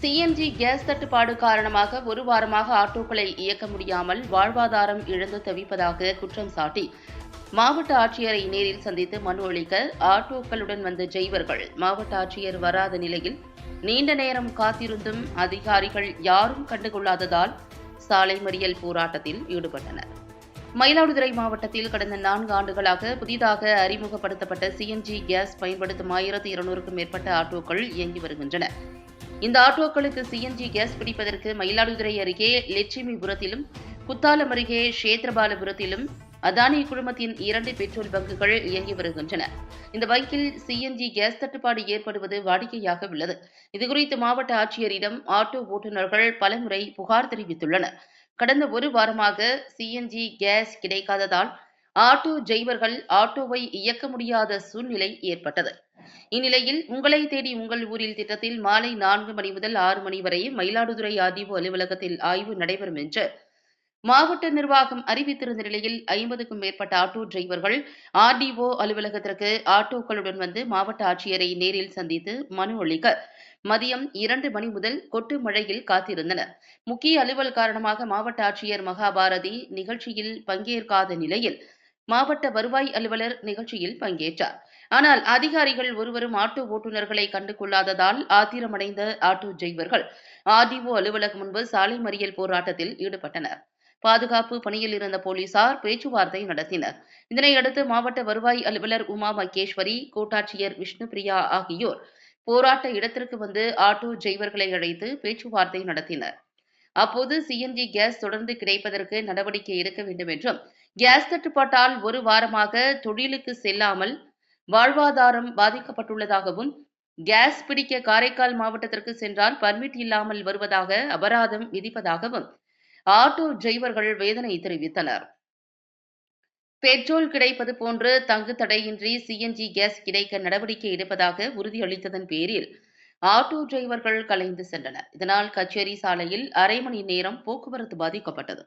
CNG gas தட்டுப்பாடு காரணமாக ஒரு வாரமாக ஆட்டோக்களை இயக்க முடியாமல் வாழ்வாதாரம் இழந்து தவிப்பதாக குற்றம் சாட்டி. மாவட்ட ஆட்சியரை நேரில் சந்தித்து மனு அளிக்க ஆட்டோக்களுடன் வந்த ஜெய்வர்கள் மாவட்ட ஆட்சியர் வராத நிலையில் நீண்ட நேரம் காத்திருந்தும் அதிகாரிகள் யாரும் கண்டுகொள்ளாததால் சாலை மறியல் போராட்டத்தில் ஈடுபட்டனர். மயிலாடுதுறை மாவட்டத்தில் கடந்த நான்கு ஆண்டுகளாக புதிதாக அறிமுகப்படுத்தப்பட்ட சிஎன்ஜி கேஸ் பயன்படுத்தும் ஆயிரத்தி இருநூறுக்கும் மேற்பட்ட ஆட்டோக்கள் இயங்கி வருகின்றன. இந்த ஆட்டோக்களுக்கு சிஎன்ஜி கேஸ் பிடிப்பதற்கு மயிலாடுதுறை அருகே லட்சுமிபுரத்திலும் குத்தாலம் அருகே சேத்திரபாலபுரத்திலும் அதானி குழுமத்தின் இரண்டு பெட்ரோல் பங்குகள் இயங்கி வருகின்றன. இந்த பைக்கில் சிஎன்ஜி கேஸ் தட்டுப்பாடு ஏற்படுவது வாடிக்கையாக உள்ளது. இதுகுறித்து மாவட்ட ஆட்சியரிடம் ஆட்டோ ஓட்டுநர்கள் பலமுறை புகார் தெரிவித்துள்ளனர். கடந்த ஒரு வாரமாக சிஎன்ஜி கேஸ் கிடைக்காததால் ஆட்டோ டிரைவர்கள் ஆட்டோவை இயக்க முடியாத சூழ்நிலை ஏற்பட்டது. இந்நிலையில் உங்களை தேடி உங்கள் ஊரில் திட்டத்தில் மாலை நான்கு மணி முதல் ஆறு மணி வரை மயிலாடுதுறை ஆர்டிஓ அலுவலகத்தில் ஆய்வு நடைபெறும் என்று மாவட்ட நிர்வாகம் அறிவித்திருந்த நிலையில் ஐம்பதுக்கும் மேற்பட்ட ஆட்டோ டிரைவர்கள் ஆர்டிஓ அலுவலகத்திற்கு ஆட்டோக்களுடன் வந்து மாவட்ட ஆட்சியரை நேரில் சந்தித்து மனு அளிக்க மதியம் இரண்டு மணி முதல் கொட்டு மழையில் காத்திருந்தனர். முக்கிய அலுவல் காரணமாக மாவட்ட ஆட்சியர் மகாபாரதி நிகழ்ச்சியில் பங்கேற்காத நிலையில் மாவட்ட வருவாய் அலுவலர் நிகழ்ச்சியில் பங்கேற்றார். ஆனால் அதிகாரிகள் ஒருவரும் ஆட்டோ ஓட்டுநர்களை கண்டுகொள்ளாததால் ஆத்திரமடைந்த ஆட்டோ டிரைவர்கள் ஆர்டிஓ அலுவலகம் முன்பு சாலை மறியல் போராட்டத்தில் ஈடுபட்டனர். பாதுகாப்பு பணியில் இருந்த போலீசார் பேச்சுவார்த்தை நடத்தினர். இதனையடுத்து மாவட்ட வருவாய் அலுவலர் உமா மகேஸ்வரி கோட்டாட்சியர் விஷ்ணுபிரியா ஆகியோர் போராட்ட இடத்திற்கு வந்து ஆட்டோ டிரைவர்களை அழைத்து பேச்சுவார்த்தை நடத்தினர். அப்போது சிஎன்ஜி கேஸ் தொடர்ந்து கிடைப்பதற்கு நடவடிக்கை எடுக்க வேண்டும் என்றும் கேஸ் தட்டுப்பாட்டால் ஒரு வாரமாக தொழிலுக்கு செல்லாமல் வாழ்வாதாரம் பாதிக்கப்பட்டுள்ளதாகவும் கேஸ் பிடிக்க காரைக்கால் மாவட்டத்திற்கு சென்றால் பர்மிட் இல்லாமல் வருவதாக அபராதம் விதிப்பதாகவும் ஆட்டோ டிரைவர்கள் வேதனை தெரிவித்தனர். பெட்ரோல் கிடைப்பது போன்று தங்கு தடையின்றி சிஎன்ஜி கேஸ் கிடைக்க நடவடிக்கை எடுப்பதாக உறுதியளித்ததன் பேரில் ஆட்டோ டிரைவர்கள் கலைந்து சென்றனர். இதனால் கச்சேரி சாலையில் அரை மணி நேரம் போக்குவரத்து பாதிக்கப்பட்டது.